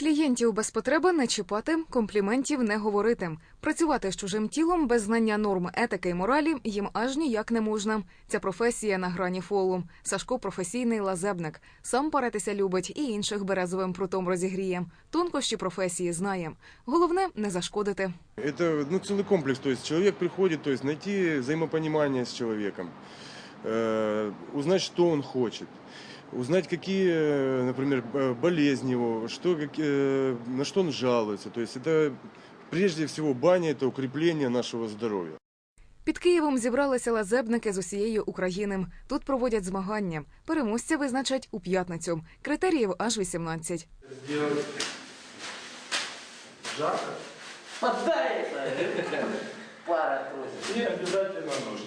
Клієнтів без потреби не чіпати, компліментів не говорити. Працювати з чужим тілом без знання норм етики і моралі їм аж ніяк не можна. Ця професія на грані фолу. Сашко професійний лазебник. Сам паритися любить і інших березовим прутом розігріє. Тонкощі професії знає. Головне не зашкодити. Это ну, целый комплекс. То есть человек приходит, то есть найти взаимопонимание с человеком, э, узнать, что он хочет, узнать, какие, э, например, б- болезни его, что, как- э, на что он жалуется. То есть это прежде всего баня, это укрепление нашего здоровья. Під Києвом зібралися лазебники з усієї України. Тут проводять змагання. Переможця визначать у п'ятницю. Критеріїв аж 18. Жарко? Подай это! Пара просит. И обязательно нож.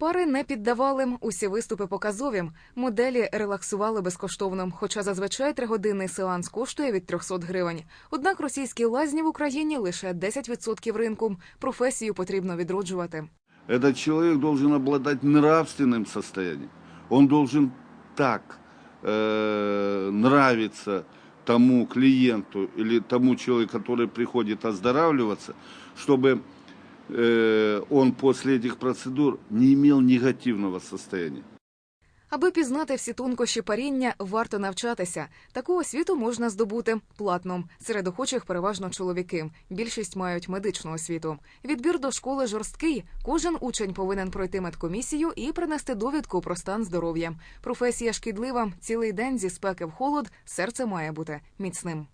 Пари не піддавали. Усі виступи показові. Моделі релаксували безкоштовно. Хоча зазвичай тригодинний сеанс коштує від 300 гривень. Однак російські лазні в Україні лише 10% ринку. Професію потрібно відроджувати. Этот человек должен обладать нравственным состоянием. Он должен так э, нравиться тому клиенту или тому человеку, который приходит оздоравливаться, чтобы э, он после этих процедур не имел негативного состояния. Аби пізнати всі тонкощі паріння, варто навчатися. Таку освіту можна здобути платно. Серед охочих переважно чоловіки. Більшість мають медичну освіту. Відбір до школи жорсткий. Кожен учень повинен пройти медкомісію і принести довідку про стан здоров'я. Професія шкідлива. Цілий день зі спеки в холод серце має бути міцним.